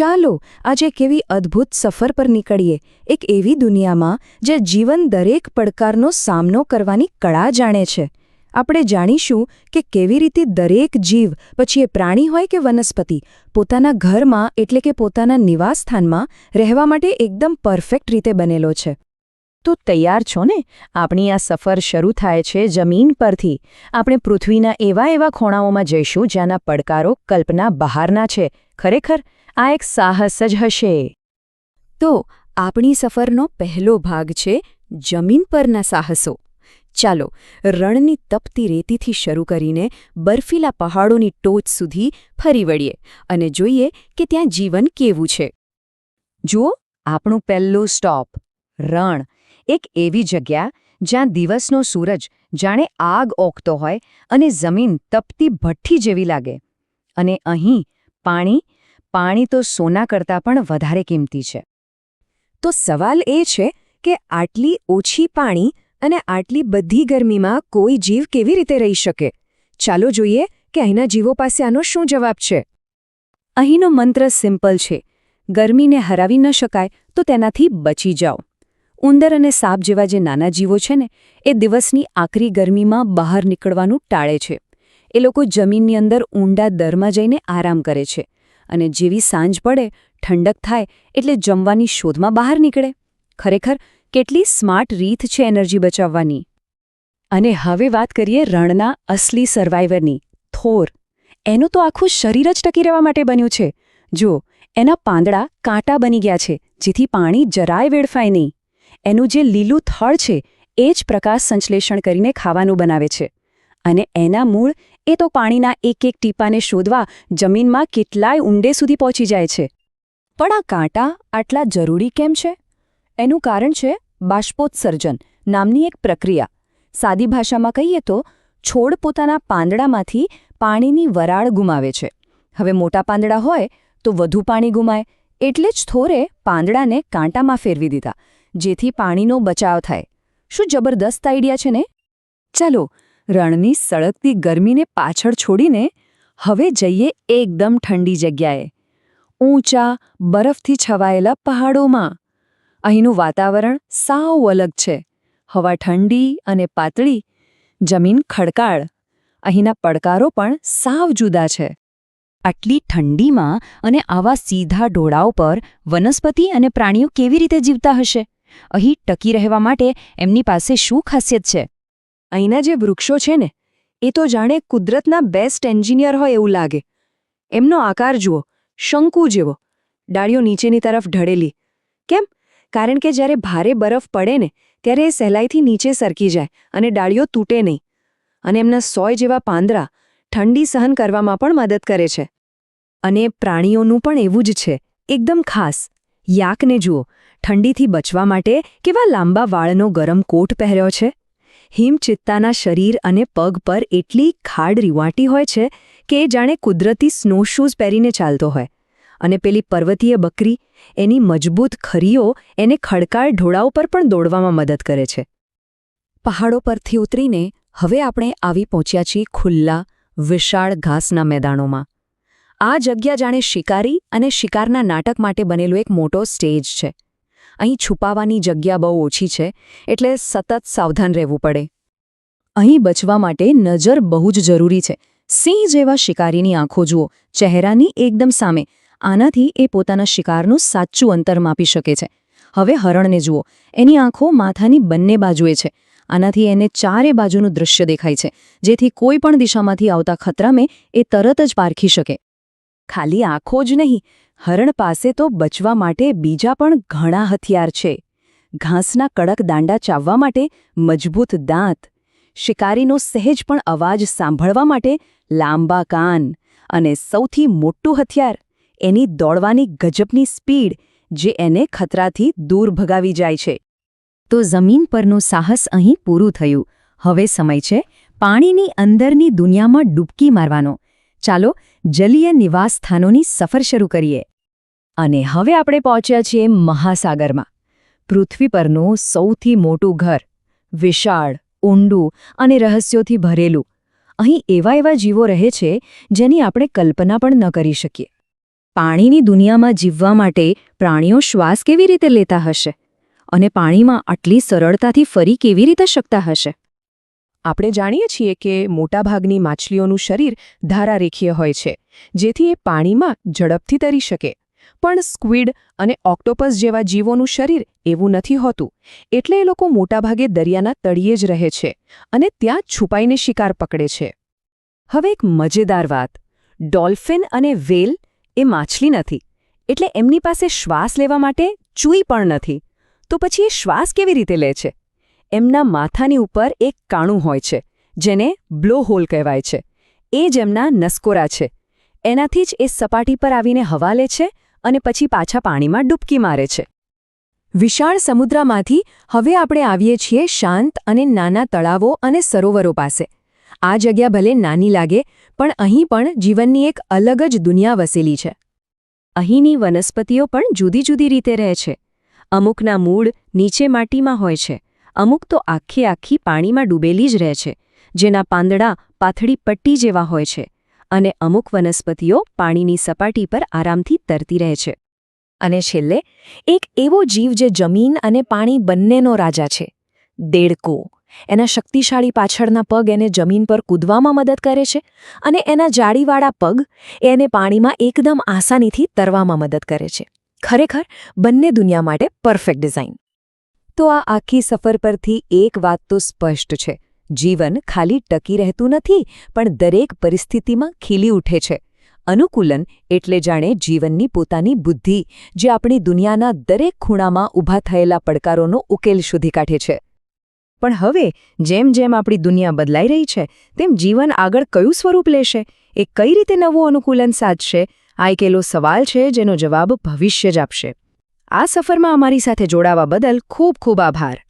ચાલો આજે કેવી અદ્ભુત સફર પર નીકળીએ, એક એવી દુનિયામાં જે જીવન દરેક પડકારનો સામનો કરવાની કળા જાણે છે. આપણે જાણીશું કે કેવી રીતે દરેક જીવ, પછી એ પ્રાણી હોય કે વનસ્પતિ, પોતાના ઘરમાં એટલે કે પોતાના નિવાસસ્થાનમાં રહેવા માટે એકદમ પરફેક્ટ રીતે બનેલો છે. તો તૈયાર છો ને? આપણી આ સફર શરૂ થાય છે જમીન પરથી. આપણે પૃથ્વીના એવા એવા ખૂણાઓમાં જઈશું જ્યાંના પડકારો કલ્પના બહારના છે. ખરેખર આ એક સાહસ જ હશે. તો આપણી સફરનો પહેલો ભાગ છે જમીન પરના સાહસો. ચાલો, રણની તપતી રેતીથી શરૂ કરીને બર્ફીલા પહાડોની ટોચ સુધી ફરી વળીએ અને જોઈએ કે ત્યાં જીવન કેવું છે. જુઓ, આપણું પહેલું સ્ટોપ, રણ. એક એવી જગ્યા જ્યાં દિવસનો સૂરજ જાણે આગ ઓકતો હોય અને જમીન તપતી ભઠ્ઠી જેવી લાગે. અને અહીં પાણી પાણી તો સોના કરતાં પણ વધારે કિંમતી છે. તો સવાલ એ છે કે આટલી ઓછી પાણી અને આટલી બધી ગરમીમાં કોઈ જીવ કેવી રીતે રહી શકે? ચાલો જોઈએ કે અહીંના જીવો પાસે આનો શું જવાબ છે. અહીંનો મંત્ર સિમ્પલ છે. ગરમીને હરાવી ન શકાય તો તેનાથી બચી જાઓ. ઉંદર અને સાપ જેવા જે નાના જીવો છે ને, એ દિવસની આકરી ગરમીમાં બહાર નીકળવાનું ટાળે છે. એ લોકો જમીનની અંદર ઊંડા દરમાં જઈને આરામ કરે છે. અને જેવી સાંજ પડે, ઠંડક થાય, એટલે જમવાની શોધમાં બહાર નીકળે. ખરેખર, કેટલી સ્માર્ટ રીત છે એનર્જી બચાવવાની. અને હવે વાત કરીએ રણના અસલી સર્વાઈવરની થોર. એનું તો આખું શરીર જ ટકી રહેવા માટે બન્યું છે. જો એના પાંદડા કાંટા બની ગયા છે, જેથી પાણી જરાય વેડફાય નહીં. એનું જે લીલું થળ છે, એ જ પ્રકાશ સંશ્લેષણ કરીને ખાવાનું બનાવે છે. અને એના મૂળ એ તો પાણીના એક એક ટીપાને શોધવા જમીનમાં કેટલાય ઊંડે સુધી પહોંચી જાય છે. પણ આ કાંટા આટલા જરૂરી કેમ છે? એનું કારણ છે બાષ્પોત્સર્જન નામની એક પ્રક્રિયા. સાદી ભાષામાં કહીએ તો, છોડ પોતાના પાંદડામાંથી પાણીની વરાળ ગુમાવે છે. હવે મોટા પાંદડા હોય તો વધુ પાણી ગુમાય. એટલે જ થોરે પાંદડાને કાંટામાં ફેરવી દીધા, જેથી પાણીનો બચાવ થાય. શું જબરદસ્ત આઈડિયા છે ને? ચાલો રણની સળગતી ગરમીને પાછળ છોડીને હવે જઈએ એકદમ ઠંડી જગ્યાએ. ઊંચા, બરફથી છવાયેલા પહાડોમાં. અહીંનું વાતાવરણ સાવ અલગ છે. હવા ઠંડી અને પાતળી, જમીન ખડકાળ. અહીંના પડકારો પણ સાવ જુદા છે. આટલી ઠંડીમાં અને આવા સીધા ઢોળાવ પર વનસ્પતિ અને પ્રાણીઓ કેવી રીતે જીવતા હશે? અહીં ટકી રહેવા માટે એમની પાસે શું ખાસિયત છે? અહીંના જે વૃક્ષો છે ને, એ તો જાણે કુદરતના બેસ્ટ એન્જિનિયર હોય એવું લાગે. એમનો આકાર જુઓ, શંકુ જેવો, ડાળીઓ નીચેની તરફ ઢળેલી. કેમ? કારણ કે જ્યારે ભારે બરફ પડે ને, ત્યારે એ સહેલાઈથી નીચે સરકી જાય અને ડાળીઓ તૂટે નહીં. અને એમના સોય જેવા પાંદરા ઠંડી સહન કરવામાં પણ મદદ કરે છે. અને પ્રાણીઓનું પણ એવું જ છે. એકદમ ખાસ. યાકને જુઓ, ઠંડીથી બચવા માટે કેવા લાંબા વાળનો ગરમ કોટ પહેર્યો છે. હિમચિત્તાના શરીર અને પગ પર એટલી ખાડ રીવાટી હોય છે કે એ જાણે કુદરતી સ્નો શૂઝ પહેરીને ચાલતો હોય. અને પેલી પર્વતીય બકરી એની મજબૂત ખરીઓ એને ખડકાળ ઢોળા ઉપર પણ દોડવામાં મદદ કરે છે. પહાડો પરથી ઉતરીને હવે આપણે આવી પહોંચ્યા છીએ ખુલ્લા, વિશાળ ઘાસના મેદાનોમાં. આ જગ્યા જાણે શિકારી અને શિકારના નાટક માટે બનેલો એક મોટો સ્ટેજ છે. અહીં છુપાવાની જગ્યા બહુ ઓછી છે, એટલે સતત સાવધાન રહેવું પડે. અહીં બચવા માટે નજર બહુ જ જરૂરી છે. સિંહ જેવા શિકારીની આંખો જુઓ, ચહેરાની એકદમ સામે. આનાથી એ પોતાના શિકારનું સાચું અંતર માપી શકે છે. હવે હરણને જુઓ, એની આંખો માથાની બંને બાજુએ છે. આનાથી એને ચારે બાજુનું દૃશ્ય દેખાય છે, જેથી કોઈ પણ દિશામાંથી આવતા ખતરામે એ તરત જ પારખી શકે. ખાલી આંખો જ નહીં હરણ પાસે તો બચવા માટે બીજા પણ ઘણા હથિયાર છે. ઘાસના કડક દાંડા ચાવવા માટે મજબૂત દાંત, શિકારીનો સહેજ પણ અવાજ સાંભળવા માટે લાંબા કાન અને સૌથી મોટું હથિયાર, એની દોડવાની ગજબની સ્પીડ જે એને ખતરાથી દૂર ભગાવી જાય છે. તો જમીન પરનું સાહસ અહીં પૂરું થયું. હવે સમય છે પાણીની અંદરની દુનિયામાં ડૂબકી મારવાનો. ચાલો, જલીય નિવાસસ્થાનોની સફર શરૂ કરીએ. અને હવે આપણે પહોંચ્યા છીએ મહાસાગરમાં. પૃથ્વી પરનું સૌથી મોટું ઘર, વિશાળ, ઊંડું અને રહસ્યોથી ભરેલું. અહીં એવા એવા જીવો રહે છે જેની આપણે કલ્પના પણ ન કરી શકીએ. પાણીની દુનિયામાં જીવવા માટે પ્રાણીઓ શ્વાસ કેવી રીતે લેતા હશે? અને પાણીમાં આટલી સરળતાથી ફરી કેવી રીતે શકતા હશે? આપણે જાણીએ છીએ કે મોટાભાગની માછલીઓનું શરીર ધારારેખીય હોય છે, જેથી એ પાણીમાં ઝડપથી તરી શકે. પણ સ્ક્વિડ અને ઓક્ટોપસ જેવા જીવોનું શરીર એવું નથી હોતું. એટલે એ લોકો મોટાભાગે દરિયાના તળિયે જ રહે છે અને ત્યાં છુપાઈને શિકાર પકડે છે. હવે એક મજેદાર વાત. ડોલ્ફિન અને વેલ એ માછલી નથી. એટલે એમની પાસે શ્વાસ લેવા માટે ચૂઈ પણ નથી. તો પછી એ શ્વાસ કેવી રીતે લે છે? એમના માથાની ઉપર એક કાણું હોય છે, જેને બ્લો હોલ કહેવાય છે. એ જ એમના નસકોરા છે. એનાથી જ એ સપાટી પર આવીને હવા લે છે અને પછી પાછા પાણીમાં ડૂબકી મારે છે. વિશાળ સમુદ્રમાંથી હવે આપણે આવીએ છીએ શાંત અને નાના તળાવો અને સરોવરો પાસે. આ જગ્યા ભલે નાની લાગે, પણ અહીં પણ જીવનની એક અલગ જ દુનિયા વસેલી છે. અહીંની વનસ્પતિઓ પણ જુદી જુદી રીતે રહે છે. અમુકના મૂળ નીચે માટીમાં હોય છે. અમુક તો આખી આખી પાણીમાં ડૂબેલી જ રહે છે. જેના પાંદડા પાથળી પટ્ટી જેવા હોય છે. અને અમુક વનસ્પતિઓ પાણીની સપાટી પર આરામથી તરતી રહે છે. અને છેલ્લે, એક એવો જીવ જે જમીન અને પાણી બંનેનો રાજા છે. દેડકો. એના શક્તિશાળી પાછળના પગ એને જમીન પર કૂદવામાં મદદ કરે છે અને એના જાળીવાળા પગ એને પાણીમાં એકદમ આસાનીથી તરવામાં મદદ કરે છે. ખરેખર, બંને દુનિયા માટે પરફેક્ટ ડિઝાઇન તો આ આખી સફર પરથી એક વાત તો સ્પષ્ટ છે. જીવન ખાલી ટકી રહેતું નથી, પણ દરેક પરિસ્થિતિમાં ખીલી ઉઠે છે. અનુકૂલન એટલે જાણે જીવનની પોતાની બુદ્ધિ, જે આપણી દુનિયાના દરેક ખૂણામાં ઊભા થયેલા પડકારોનો ઉકેલ શોધી કાઢે છે. પણ હવે, જેમ જેમ આપણી દુનિયા બદલાઈ રહી છે, તેમ જીવન આગળ કયું સ્વરૂપ લેશે? એ કઈ રીતે નવું અનુકૂલન સાધશે? આ એક એલો સવાલ છે, જેનો જવાબ ભવિષ્ય જ આપશે. આ સફરમાં અમારી સાથે જોડાવા બદલ ખૂબ ખૂબ આભાર.